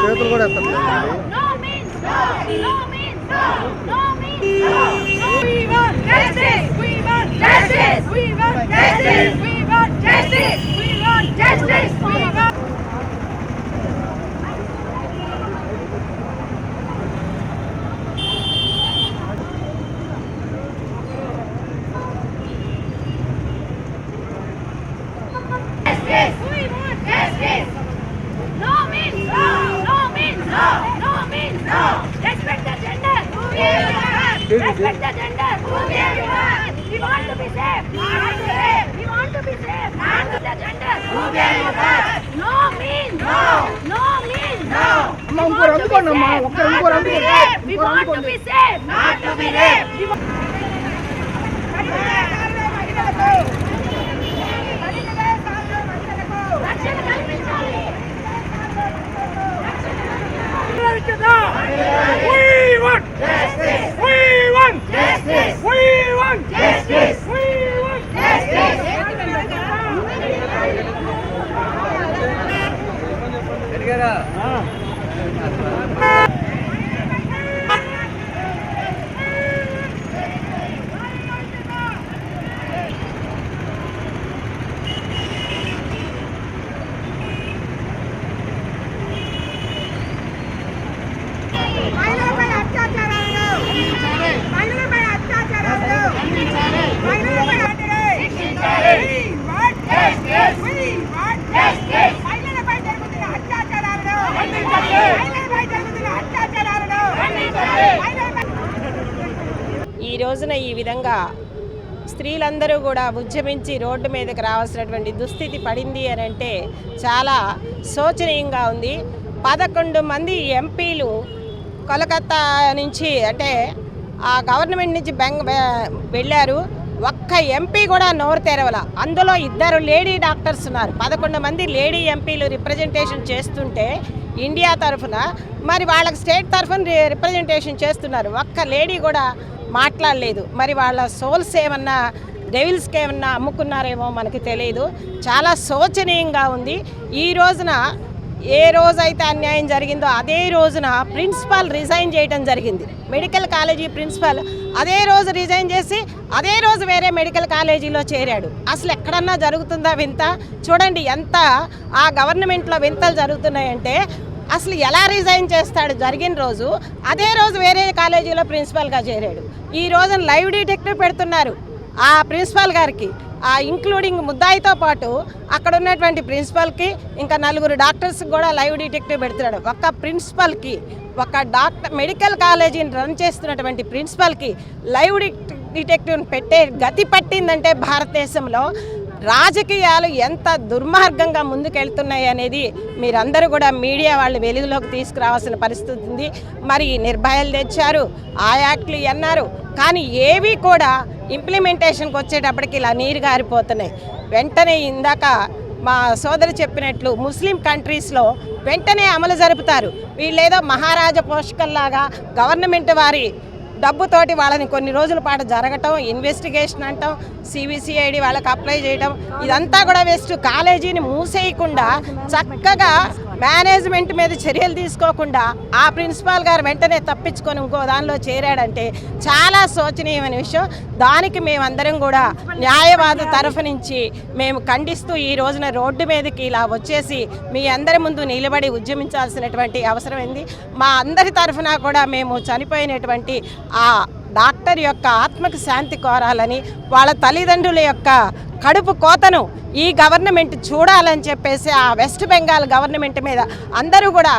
చేతులు కూడా వేస్తారు means no. అమ్మ, ఇంకోరు అందుకోండి గారా ఈ రోజున ఈ విధంగా స్త్రీలందరూ కూడా ఉద్యమించి రోడ్డు మీదకి రావాల్సినటువంటి దుస్థితి పడింది అని అంటే చాలా శోచనీయంగా ఉంది. పదకొండు మంది ఎంపీలు కోలకత్తా నుంచి అంటే ఆ గవర్నమెంట్ నుంచి బెంగ వెళ్ళారు. ఒక్క ఎంపీ కూడా నోరు తెరవల. అందులో ఇద్దరు లేడీ డాక్టర్స్ ఉన్నారు. పదకొండు మంది లేడీ ఎంపీలు రిప్రజెంటేషన్ చేస్తుంటే ఇండియా తరఫున మరి వాళ్ళకి స్టేట్ తరఫున రి- రిప్రజెంటేషన్ చేస్తున్నారు. ఒక్క లేడీ కూడా మాట్లాడలేదు. మరి వాళ్ళ సోల్స్ ఏమన్నా డెవిల్స్కి ఏమన్నా అమ్ముకున్నారేమో మనకి తెలియదు చాలా శోచనీయంగా ఉంది. ఈ రోజున ఏ రోజైతే అన్యాయం జరిగిందో అదే రోజున ప్రిన్సిపాల్ రిజైన్ చేయడం జరిగింది. మెడికల్ కాలేజీ ప్రిన్సిపాల్ అదే రోజు రిజైన్ చేసి అదే రోజు వేరే మెడికల్ కాలేజీలో చేరాడు. అసలు ఎక్కడన్నా జరుగుతుందా వింత? చూడండి ఎంత ఆ గవర్నమెంట్లో వింతలు జరుగుతున్నాయంటే అసలు ఎలా రిజైన్ చేస్తాడు జరిగిన రోజు అదే రోజు వేరే కాలేజీలో ప్రిన్సిపాల్గా చేరాడు. ఈ రోజున లైవ్ డిటెక్టివ్ పెడుతున్నారు. ఆ ప్రిన్సిపాల్ గారికి ఆ ఇంక్లూడింగ్ ముద్దాయితో పాటు అక్కడ ఉన్నటువంటి ప్రిన్సిపల్కి ఇంకా నలుగురు డాక్టర్స్కి కూడా లైవ్ డిటెక్టివ్ పెడుతున్నాడు. ఒక్క ప్రిన్సిపల్కి ఒక డాక్టర్ మెడికల్ కాలేజీని రన్ చేస్తున్నటువంటి ప్రిన్సిపల్కి లైవ్ డిటెక్టివ్ పెట్టే గతి పట్టిందంటే భారతదేశంలో రాజకీయాలు ఎంత దుర్మార్గంగా ముందుకెళ్తున్నాయి అనేది మీరందరూ కూడా మీడియా వాళ్ళు వెలుగులోకి తీసుకురావాల్సిన పరిస్థితి ఉంది. మరి నిర్భయాలు తెచ్చారు ఆ యాక్ట్లు అన్నారు. కానీ ఏవి కూడా ఇంప్లిమెంటేషన్కి వచ్చేటప్పటికి ఇలా నీరు గారిపోతున్నాయి. వెంటనే ఇందాక మా సోదరు చెప్పినట్లు ముస్లిం కంట్రీస్లో వెంటనే అమలు జరుపుతారు. వీళ్ళేదో మహారాజా పోషకల్లాగా గవర్నమెంట్ వారి డబ్బుతోటి వాళ్ళని కొన్ని రోజుల పాటు జరగటం ఇన్వెస్టిగేషన్ అంటాం సిబిసిఐడి వాళ్ళకి అప్లై చేయడం ఇదంతా కూడా వేస్ట్ కాలేజీని మూసేయకుండా చక్కగా మేనేజ్మెంట్ మీద చర్యలు తీసుకోకుండా ఆ ప్రిన్సిపాల్ గారు వెంటనే తప్పించుకొని ఇంకో దానిలో చేరాడంటే చాలా శోచనీయమైన విషయం. దానికి మేమందరం కూడా న్యాయవాద తరఫు నుంచి మేము ఖండిస్తూ ఈ రోజున రోడ్డు మీదకి ఇలా వచ్చేసి మీ అందరి ముందు నిలబడి ఉద్యమించాల్సినటువంటి అవసరం ఉంది మా అందరి తరఫున కూడా మేము చనిపోయినటువంటి ఆ డాక్టర్ యొక్క ఆత్మకు శాంతి కోరాలని వాళ్ళ తల్లిదండ్రుల యొక్క కడుపు కోతను ఈ గవర్నమెంట్ చూడాలని చెప్పేసి ఆ వెస్ట్ బెంగాల్ గవర్నమెంట్ మీద అందరూ కూడా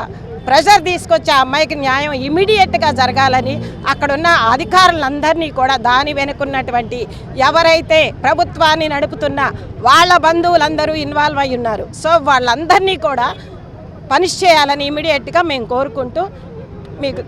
ప్రెషర్ తీసుకొచ్చి ఆ అమ్మాయికి న్యాయం ఇమీడియట్గా జరగాలని అక్కడున్న అధికారులందరినీ కూడా దాని వెనుకున్నటువంటి ఎవరైతే ప్రభుత్వాన్ని నడుపుతున్న వాళ్ళ బంధువులందరూ ఇన్వాల్వ్ అయి ఉన్నారు. సో వాళ్ళందరినీ కూడా పనిష్ చేయాలని ఇమీడియట్గా మేము కోరుకుంటూ మీకు